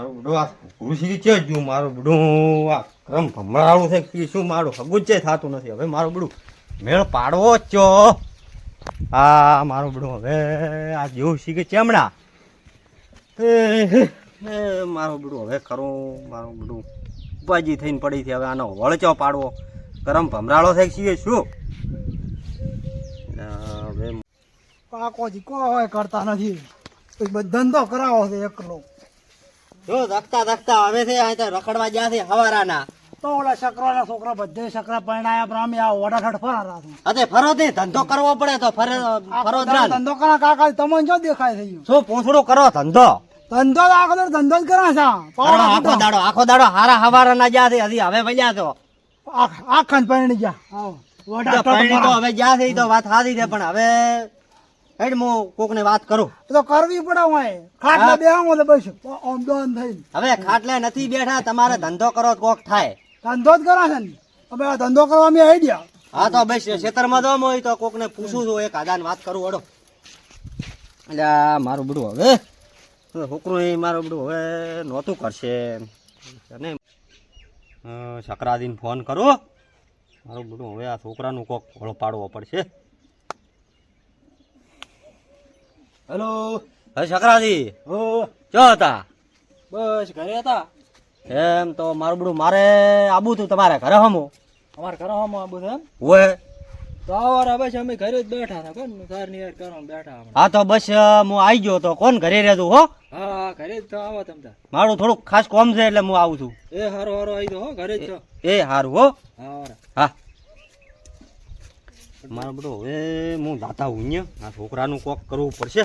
મારું બુડો આ કૃષિ છે જ મારું બધું આ ક્રમ ભમરાળું છે કે શું મારું? હગું છે થતું નથી. હવે મારું બધું મેળ પાડવો જ છો. આ મારું બધું હવે આ જેવું શીખે ચેમડા. એ મારું બધું હવે ખરું. મારું બધું ઉપાજી થઈને પડી છે. હવે આનો વળચો પાડવો. ગરમ ભમરાળો થાય છીએ શું? હવે પાકો કાકોજી કોઈ કરતા નથી. ધંધો કરાવો છે એકલો. જો રખતા રખતા હવે છે અહીં તો રખડવા ગયા છે હવારાના. તો ઓલા શકરાના છોકરા બધે શકરા પરણાયા બ્રાહ્મી આ ઓડાઠ ફરારા છે. અરે ફરો દે ધંધો કરવો પડે તો ફરે ફરો ધંધો કરા કાકા તમને જો દેખાય છે? શું પૂંછડું કરો ધંધો? ધંધો આખો દાડો ધંધો જ કરા છે. આખો દાડો આખો દાડો હારા હવારાના ગયા છે હજી હવે વળ્યા છો. આખા પરણી ગયા. આવો. તો પરણી તો હવે ગયા છે તો વાત સાચી છે પણ હવે હેડ હું કોક ને વાત કરું. તો કરવી પડે હોય. ખાટલા બેહાંગો તો બસ. આમ ડોન થઈને. હવે ખાટલે નથી બેઠા તમારે ધંધો કરો કોક થાય. ધંધો જ કરો છે હવે આ ધંધો કરવા અમે આઈડિયા હા તો બસ ખેતરમાં જમ હોય તો કોક ને પૂછું છું એક આદાન વાત કરું હડો. એટલે મારું બધું હવે. છોકરું એ મારું બધું હવે નહોતું કરશે. અને સકરાદીને ફોન કરો. મારું બધું હવે આ છોકરાનું કોક ઘોડો પાડવો પડશે. હેલો. હા શકરાજી. ઓ ચો હતા? બસ ઘરે હતા. એમ તો મારું બધું મારે આબુ તું તમારે ઘરે હમો? અમારે ઘરે હમો આબુ છે એમ? હોય તો આવારા બસ અમે ઘરે જ બેઠા હતા કોણ? સારની યાર કરવા બેઠા હા તો બસ હું આવી ગયો તો કોણ ઘરે રહેતું હો? હા હા ઘરે જ તો આવો તમ તાર મારું થોડુંક ખાસ કોમ છે એટલે હું આવું છું. એ હારો હારો આવી હો ઘરે જ છો. એ હારું હો. હા મારો હા. બધું હવે હું દાતા હું આ છોકરાનું કોક કરવું પડશે.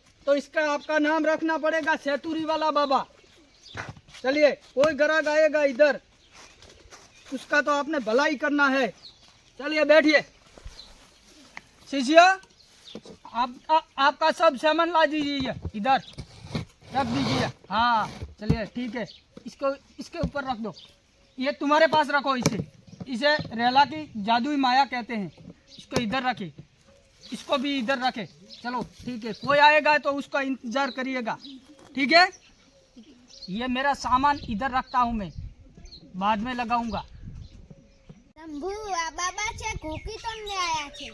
तो इसका आपका नाम रखना पड़ेगा सैतूरी वाला बाबा। चलिए कोई ग्राहक आएगा इधर। उसका तो आपने भलाई करना है। चलिए बैठिए। शिष्या आप आ, आपका सब सामान ला दीजिए इधर। रख दीजिए। हाँ चलिए ठीक है। इसको इसके ऊपर रख दो। ये तुम्हारे पास रखो इसे। इसे रेला की जादुई माया कहते हैं। इसको इधर रखिए। इसको भी इधर रखे चलो ठीक है कोई आएगा तो उसका इंतजार करिएगा ठीक है ये मेरा सामान इधर रखता हूँ मैं बाद में लगाऊंगा શંભુ આ બાબા છે ઘોકી તમને આયા છે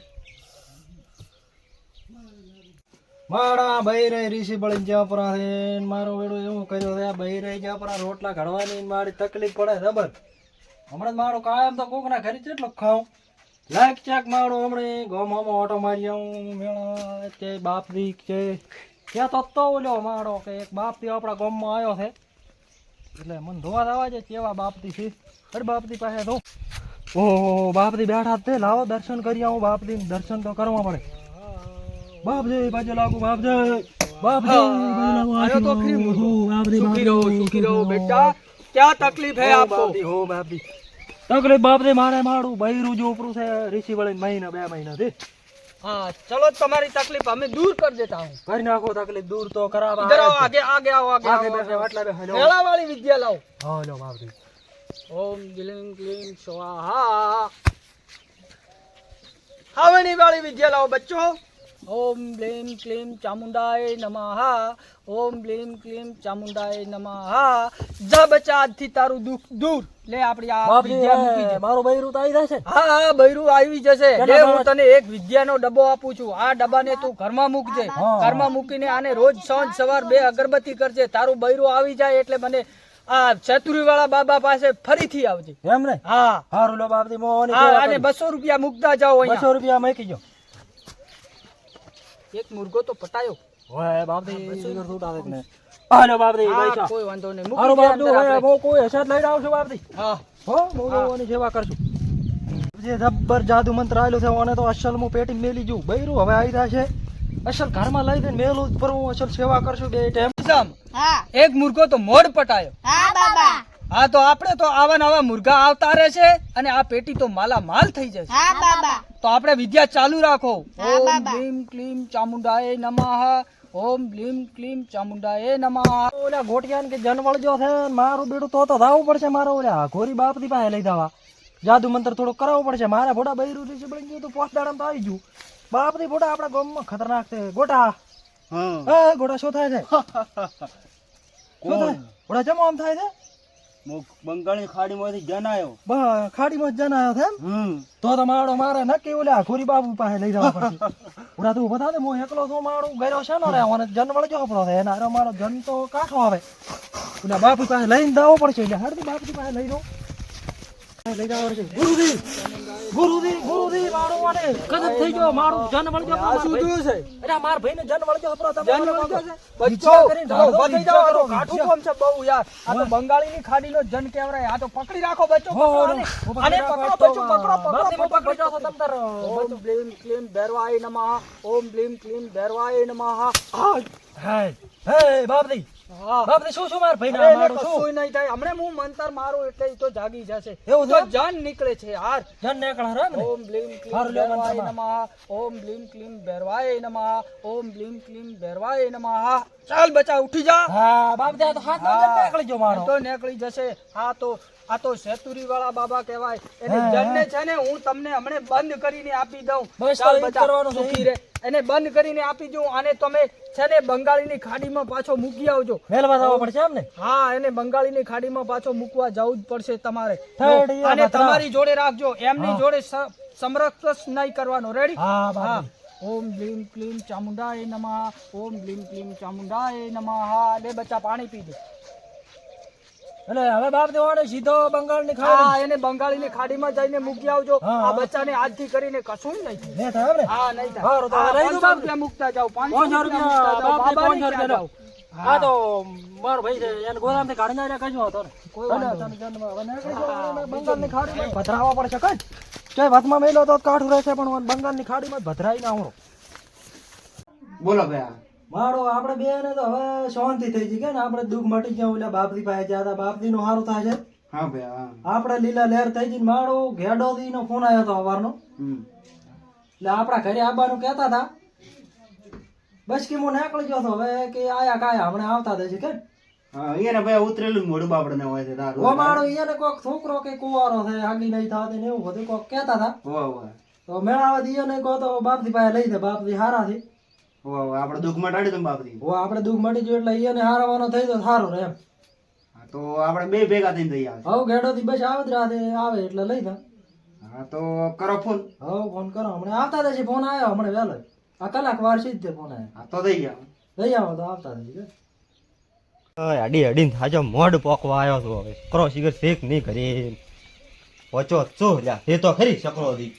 મારા બૈરે ઋષિ બળી જ્યાં પરા છે ને મારો વેડો એવું કર્યો છે આ બૈરે જ્યાં પરા રોટલા ઘડવાની ને મારી તકલીફ પડે જબર હમણાં જ મારો કાયમ તો કોકના ઘરે કેટલો ખાઉં લાખ ચાક મારો હમણે ગોમોમાં ઓટો મારી આવું કે બાપરી કે ત્યાં તો તો ઓલ્યો મારો કે એક બાપથી આપણા ગામમાં આવ્યો છે. એટલે મને ધોવા થવા છે કેવા બાપથી છે. અરે બાપથી પાસે તો ઓહો બાપથી બેઠા તે લાવો દર્શન કરી આવું બાપથી દર્શન તો કરવા પડે. બાપજી પાછો લાગુ બાપજી. બાપજી તો ખરી બાપજી સુખી રહો સુખી રહો બેટા. ક્યાં તકલીફ હે આપકો? હો બાપજી તકલીફ બાપ દે મારે મારું બૈરું જોપરું છે રીસી વળી મહિના બે મહિનાથી હા ચલો તમારી તકલીફ અમે દૂર કરી દેતા હું. કરી નાખો તકલીફ દૂર તો કરાવ ઇધર આવો આગે આગે આવો આગે આગે બેસો આટલા બે હેલો. મેળા વાળી વિદ્યા લાવો. હા લો બાપ દે ઓમ ગ્લીમ ગ્લીમ સ્વાહા. હવણી વાળી વિદ્યા લાવો બચ્ચો. ઓમ બ્લીમ ક્લીમ ચામુંડાય નમઃ ઓમ બ્લીમ ક્લીમ ચામુંડાય નમઃ. જબ ચાદથી તારું દુઃખ દૂર. લે આપડી આ વિદ્યા મૂકી દે. મારો બૈરું તો આવી જશે. હા હા બૈરું આવી જશે. લે હું તને એક વિદ્યાનો ડબ્બો આપું છું. આ ડબ્બાને તું ઘરમાં મૂકજે ઘરમાં મૂકીને આને રોજ સાંજ સવાર બે અગરબત્તી કરજે. તારું બૈરું આવી જાય એટલે મને આ ચતુરી વાળા બાબા પાસે ફરીથી આવજે. એમ ને? હા. હારું લો બાપજી મોહન અને બસો રૂપિયા મૂકતા જાઓ અહીંયા. બસો રૂપિયા મૂકી જાઓ એક મુર્ગો તો પટાયો. ઓય બાપજી ઈગર સૂટ આવે ને. હાલો બાપજી હા, પૈસા કોઈ વાંધો નહીં. મુકો બાપ દે હવે આપણે. કોઈ હસાત લઈને બાપ બાપજી હા. હો લોકોની સેવા કરશું. જે જબ્બર જાદુ મંત્ર આવેલું છે ઓને તો અસલ હું પેટી મેલી જઉં. બૈરું હવે આવી રહ્યા છે અસલ ઘરમાં લઈ જઈને મેલું પર હું અસલ સેવા કરશું બે ટાઈમ. હા. એક મુર્ગો તો મોડ પટાયો. હા બાબા. હા તો આપણે તો આવા નવા મુર્ગા આવતા રહેશે અને આ પેટી તો માલા માલ થઈ જશે. હા બાબા. તો આપણે વિદ્યા ચાલુ રાખો. ઓમ બાબા. ક્લીમ ક્લીમ ચામુંડાય નમઃ. ઓમ ક્લીમ ક્લીમ ચામુંડાય નમઃ. ઓલા ગોટિયાન કે જનવળ જો છે મારું બેડું તો તો થાવું પડશે મારો ઓલા ઘોરી બાપની પાસે લઈ જવા. જાદુ મંત્ર થોડું કરાવવો પડશે. મારા ફોટા બૈરું છે બળી ગયું તો પોસ્ટ દાડામાં તો આવી ગયું. બાપની ફોટા આપણા ગામમાં ખતરનાક છે. ગોટા. હા. ગોટા શું થાય છે? શું થાય? ગોટા જમો આમ થાય છે? બંગાળની ખાડીમાંથી જન આવ્યો બા ખાડીમાં જ જન આવ્યો થેમ તો તો મારો મારે નક્કી ઓલા ખોરી બાબુ પાસે લઈ જવા પડશે. ઓલા તું બતા દે હું એકલો તો મારું ગયો છે ને મને જન વળજો આપણો છે. એના મારો જન તો કાઠો આવે. ઓલા બાપુ પાસે લઈને દાવો પડશે. એટલે હાડથી બાપુ પાસે લઈ જાઓ લઈ જવા પડશે. ગુરુજી! ગુરુજી ગુરુજી મારો માટે કદમ થઈ ગયો મારું જન વળજો આ શું થયું છે? અરે માર ભાઈને જન વળજો આપણો તમે જન વળજો છે? બચ્ચો કરીને ઢાળો, થઈ ઈચ્છા તો કાઠું કોમ છે બહુ યાર. આ તો બંગાળીની ખાડીનો જન કેવરાય આ તો પકડી રાખો બચ્ચો અને પકડો બચ્ચો પકડો પકડો પકડો, રાખો તમ તાર, ઓમ બ્લીમ ક્લીમ ભૈરવાય નમઃ ઓમ બ્લીમ ક્લીમ ભૈરવાય નમઃ. હાય હે હે બાપજી હા. બાપજી શું શું માર ભાઈ ના મારું શું? નહીં થાય. હમણે હું મંતર મારું એટલે ઈ તો જાગી જશે. એવું તો જન નીકળે છે હાર. જન નીકળે રે ને? ઓમ બ્લીમ ક્લીમ ભૈરવાય. નમઃ. ઓમ બ્લીમ ક્લીમ ભૈરવાય નમઃ. ઓમ બ્લીમ ક્લીમ ભૈરવાય નમઃ. ચાલ બચા ઉઠી જા. હા બાપ દે તો હાથ નીકળી જો મારો. તો નીકળી જશે. હા તો આ તો સેતુરી વાળા બાબા કહેવાય. એને હા, છે ને હું તમને હમણે બંધ કરીને આપી દઉં. બસ કરવાનું સુખી રહે. એને બંધ કરીને આપી દઉં. અને તમે છે ને બંગાળીની ખાડીમાં પાછો મૂકી આવજો. મેલવા જવા પડશે એમ ને હા એને બંગાળીની ખાડીમાં પાછો મૂકવા જવું જ પડશે તમારે. અને તમારી જોડે રાખજો. એમની જોડે સમરક્ષ નહીં કરવાનો. રેડી હા ઓમ બ્લીમ ક્લીમ ચામુંડાય નમઃ. ઓમ બ્લીમ ક્લીમ ચામુંડાય નમઃ. હા લે બચ્ચા પાણી પી દે. એટલે હવે બાપ વાળે સીધો બંગાળની હા ખાડી એને બંગાળીની ખાડીમાં જઈને મૂકી આવજો. હા, આ હા. બચ્ચાને આજથી કરીને કશું નહીં ને થાય ને? હા નહીં થાય. હારો તો હા, રહી દો બાપ. ત્યાં મૂકતા જાવ 500 રૂપિયા બાપ મૂકતા જાઓ. બાપજી બાબાને પાંચસો ક્યાં રૂપિયા હા. તો મારો ભાઈ છે એને ગોદામથી કાઢી નાખ્યા કજો હતો ને કોઈ અને વાંધો તને જન્મ હવે નીકળી ગયો, હવે બંગાળની ખાડીમાં. જ પડશે કઈ? ચાય વાતમાં મેલો તો કાઠું રહેશે પણ બંગાળની ખાડીમાં જ ભદ્રાઈ ના આવડો બોલો ભાઈ મારો આપણે બે ને તો હવે શાંતિ થઈ ગઈ કે ને? આપણે દુઃખ મટી ગયા ઓલા બાપજી પાસે જ્યાં હતા. બાપજી નું સારું થાય છે હા ભાઈ હા. આપણે લીલા લહેર થઈ ગઈ માળો મારો ઘેડો દી નો ફોન આવ્યો હતો સવારનો એટલે આપણા ઘરે આવવાનું કહેતા હતા. બસ કે હું નીકળી ગયો હતો હવે કે આયા કાયા હમણાં આવતા થશે કે હા અહીંયા ભાઈ ઉતરેલું મોડું બાપડને હોય છે તારું. ઓ મારો અહીંયા કોક છોકરો કે કુવારો છે આગી નહીં થતી ને એવું બધું કોક કહેતા હતા. તો મેળાવા દઈએ ને કહો તો બાપજી પાસે લઈ દે બાપજી હારા થી આપણે દુઃખ મટાડી દઉં બાપથી ઓ આપણે દુઃખ મટી ગયું એટલે અહીંયા ને હારવાનો થઈ તો સારું રહે એમ. હા તો આપણે બે ભેગા થઈને જઈ આવે હવ ઘેડો થી બસ આવે રાતે આવે એટલે લઈ દે હા તો કરો ફોન. હવ ફોન કરો. હમણાં આવતા થશે ફોન આવ્યો હમણાં વહેલો. આ કલાક વાર છે જ તે ફોન આવ્યો હા તો જઈ ગયા. થઈ આવો તો આવતા થશે અડી અડીને થાજો મોઢ પોકવા આવ્યો છું હવે. કરો સિગર શેક નહીં કરી. પચો ચો લ્યા એ તો ખરી શકરો દી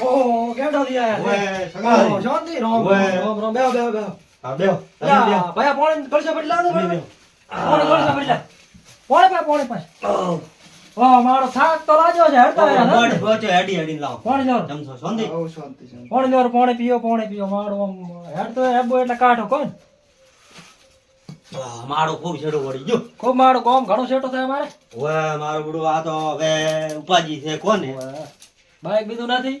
ઓહો ઘેડો થી આયા ઓવે, છે. શાંતિ રામ રામ રામ બેહો બેહો બેહો હા બેહો તમે લા, બેહો. ભયા પાણી કળશે બદલા દો? કળશે બદલા પાણી મારો થાક તો લાગ્યો છે હડતા રહ્યા મોઢ ને? પહોંચો અડી અડીને લાવો પાણી લો જમશો શાંતિ પાણી લો પાણી પીઓ પાણી પીઓ મારો હેડતો હેબો એટલે કાઠો કોણ મારો ખૂબ છેડો વળી ગયો ખૂબ મારો કોમ ઘણો છેડો થાય મારે હવે મારું બડું આ તો હવે ઉપાજી છે કોને બાઈક બીજું નથી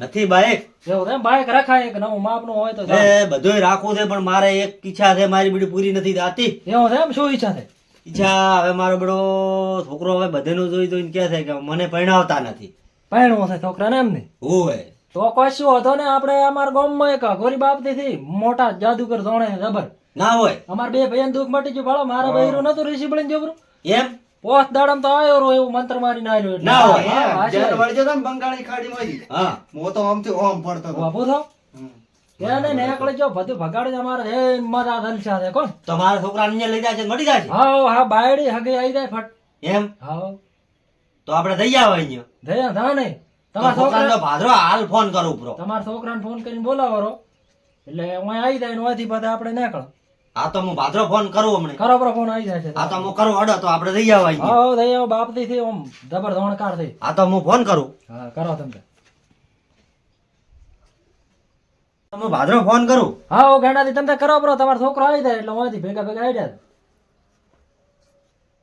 નથી બાઈક? એવું એમ? બાઈક રખાય એક નવું માપનું હોય તો એ બધુંય રાખવું છે પણ મારે એક ઈચ્છા છે મારી બીડી પૂરી નથી થતી. એવું એમ? શું ઈચ્છા છે? ઈચ્છા હવે મારો બડો છોકરો હવે બધેનું જોઈ જોઈને કે છે કે મને પરણાવતા નથી. પરણવો છે છોકરાને એમ ને? હોય તો કશું હતો ને આપણે અમારા ગામમાં એક ગોરી બાપતી થી મોટા જાદુગર જોણે જબર ના હોય. અમાર બે ભાઈ દુઃખ મટી ગયું ભાળો મારા બૈરું નતું ઋષિ બળીને જબરું એમ? પોસ દાડમ તો આવ્યો રો એવું મંત્ર મારીને આવ્યો ના હોય. જ્યારે હાચી તો બંગાળી ખાડીમાંથી હા. હું તો આમથી ઓમ પડતો બાપુ તો એને નેકળી જો બધું ભગાડે અમારે એ મારા જલસા છે કોણ? તમારા છોકરા છોકરાને અહીંયા લઈ જાય છે મળી જાય છે? હા હા બાયડી હગે આવી જાય ફટ. એમ? હા તો આપણે દઈ આવો અહીંયા? ધયા ધા નહીં. તમારા છોકરાને ભાદરો હાલ ફોન કરો ઉપરો તમારા છોકરાને ફોન કરીને બોલાવો એટલે હું આવી જાય ને ઓથી બધા આપણે નીકળો. હા તો હું ભાદરો ફોન કરું હમણે. બરો ફોન આવી જાય છે. આ તો હું કરું અડો તો આપણે દઈ આવો હા આવો બાપથી ઓમ જબર ધોણકાર થઈ આ તો હું ફોન કરું. હા કરો તમે. હું ભાદરો ફોન કરું. હા ઓ ગાડાથી તમે કરો બરો તમારો છોકરો આવી જાય એટલે હું ભેગા ભેગા આવી જાય.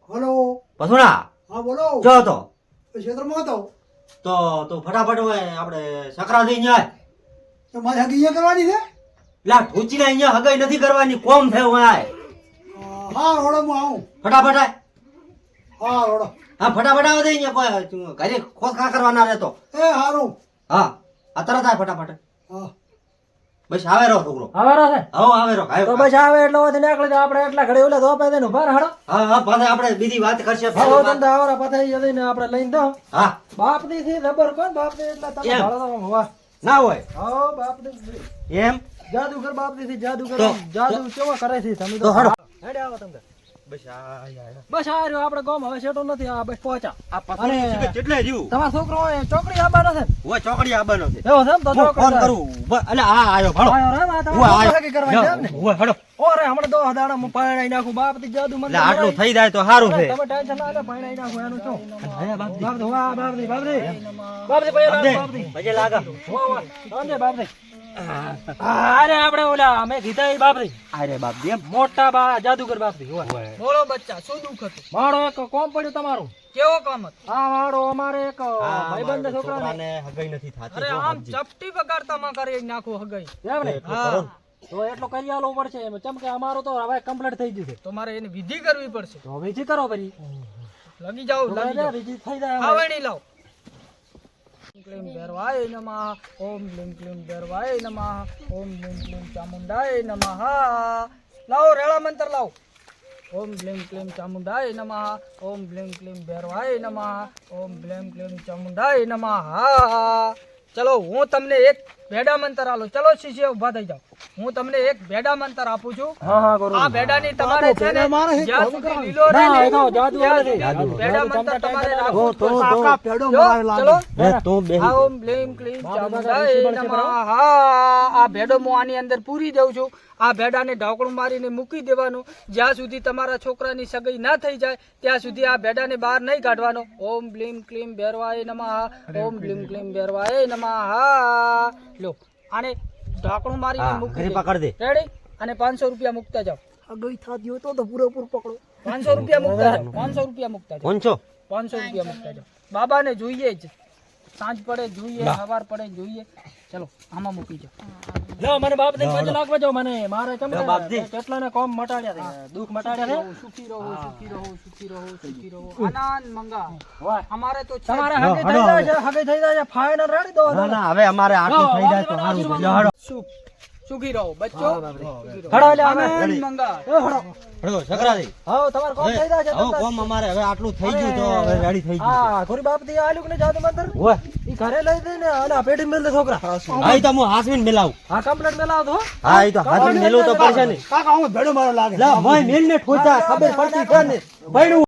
હલો. પસુણા હા બોલો. જો તો ક્ષેત્રમાં હતો? તો તો ફટાફટ હોય આપણે સકરા થઈ જાય તો મારે અહીંયા કરવાની છે? લા ઠૂચીને અહીંયા હગાઈ નથી કરવાની કોમ થયો આય હા રોડો હું આવું. ફટાફટ આય. હા રોડો. હા ફટાફટ આવે દે અહીંયા કોઈ ઘરે ખોખા કરવાના રહેતો. એ હારું. હા આ તરત આય ફટાફટ. હા. બસ આવે રહો છોકરો. આવે રહો છે? હો આવે રહો તો બસ આવે એટલે ઓથી નીકળે તો આપણે એટલા ઘડી ઓલે ધોપાઈ દે ને ઊભા હાડો હા હા પાછા આપણે બીજી વાત કરશે. ફરો તમને આવરા પથાઈ જતી ને આપણે લઈને દો હા. બાપની થી ખબર કોણ? બાપની એટલા તમે ભાળો તો વાહ ના હોય. હા બાપની એમ? જાદુગર બાપની જાદુગર જાદુ કેવો કરે છે તમે તો હડો. હેડે આવો તમે બસ આ રહ્યો આપણે ગોમ હવે સેટો નથી. આ બસ પહોંચા આ અને- કેટલે જીવ? તમારો છોકરો ચોકડી આવવાનો છે ઓ ચોકડી આવવાનો છે. એવો છે તો ચોકડી ફોન કરું. એટલે આ આયો ભાળો આયો રે, આ છે એમ ને? ઓય હળો ઓરે હમણાં દો દાડા હું પાણી નાખું. બાપથી જાદુ મને એટલે આટલું થઈ જાય તો સારું છે. તમે ટેન્શન ના લે પાણી નાખું એનું શું. બાપ દી બાપ દી બાપ દી બાપ દી પછી લાગ, બાપ દી લાગા. વાહ સમજે બાપ દી અરે આપણે ઓલા અમે કીધા એ બાપ દી અરે બાપ એમ? મોટા બા જાદુગર બાપ દી બોલો બચ્ચા શું દુઃખ હતું? મારો એક કોમ પડ્યો તમારો. કેવો કામ હતો? હા મારો અમારે એક ભાઈબંધ છોકરાને. હગાઈ નથી થાતી અરે આમ બાપજી. ચપટી વગાડતામાં કરી નાખો હગાઈ. એમ ને? એટલું તો એટલો કરી આલો પડશે એમ. ચમ કે અમારો તો હવે કમ્પ્લીટ થઈ ગયું છે. તો મારે એની વિધિ કરવી પડશે. તો વિધિ કરો પછી. લગી જાવ લગી જાવ વિધિ થઈ જાય હવે. આવણી લાવ. ક્લીમ ઓમ ક્લીમ ક્લીમ નમઃ ઓમ ક્લીમ ક્લીમ ચામુંડાય નમઃ લાવો રેળા મંત્ર લાવો ઓમ ક્લીમ ક્લીમ ચામુંડાય નમઃ ઓમ ક્લીમ ક્લીમ ભેરવાય ઓમ ક્લીમ ક્લીમ ચામુંડાય નમઃ ચલો હું તમને એક ભેડા મંતર આલો. ચલો શિષ્ય ઊભા થઈ જાઓ. હું તમને એક ભેડા મંતર આપું છું. હા હા કરું. આ ભેડાની તમારે છે ને જ્યાં સુધી લીલો રહે ભેડા મંતર તમારે રાખો તો- તો- કાકા ભેડો મારે લાગે. ચલો એ તું આ ઓમ બ્લીમ ક્લીમ. હા આ ભેડો હું આની અંદર પૂરી દઉં છું. આ ભેડાને ઢાંકણું મારીને મૂકી દેવાનું. જ્યાં સુધી તમારા છોકરાની સગાઈ ના થઈ જાય ત્યાં સુધી આ ભેડાને બહાર નહીં કાઢવાનો. ઓમ બ્લીમ ક્લીમ ભેરવાય નમઃ. ઓમ બ્લીમ ક્લીમ ભેરવાય નમઃ. હા. લો. આને ઢાંકણું મારીને મૂકી પકડ દે. રેડી અને પાંચસો રૂપિયા મૂકતા જાઓ. અગઈ થાતી હોય તો તો પૂરેપૂર પકડો. પાંચસો રૂપિયા મૂકતા જાઓ. પાંચસો રૂપિયા મૂકતા જાઓ. કોણ છો? પાંચસો રૂપિયા મૂકતા જાઓ. બાબાને જોઈએ જ. સાંજ પડે જોઈએ સવાર પડે જોઈએ. ચલો આમાં મૂકી જાઓ લો મને બાપ ને પૈસા નાખવા જો મને મારે કેમ કેટલા ને કોમ મટાડ્યા છે દુઃખ મટાડ્યા છે. સુખી રહો સુખી રહો સુખી રહો સુખી રહો આનંદ મંગા અમારે તો તમારે હગે થઈ જાય છે હગે થઈ જાય છે ફાઇનલ રેડી દો ના ના હવે અમારે થઈ જાય તો સારું. સુખ રહો બચ્ચો. હડો લે આનંદ મંગા હડો હડો સકરાજી. હા તમાર કોમ થઈ જાય છે હા કોમ અમારે હવે આટલું થઈ ગયું તો હવે રેડી થઈ ગયું હા ગોરી બાપથી આલુ કે નહીં મંદર? ઓય. ઈ ઘરે લઈ જઈને અને આ પેટી મેલ દે છોકરા. હા ઈ તો હું હાસવીને મેલાવું. હા કમ્પ્લેટ મેલાવ તો હા ઈ તો હાસમીન મેલું તો પડશે ને. કાકા હું ભેડો મારો લાગે. લા ભાઈ મેલ ને ઠોચા ખબર પડતી છે ને. બૈણું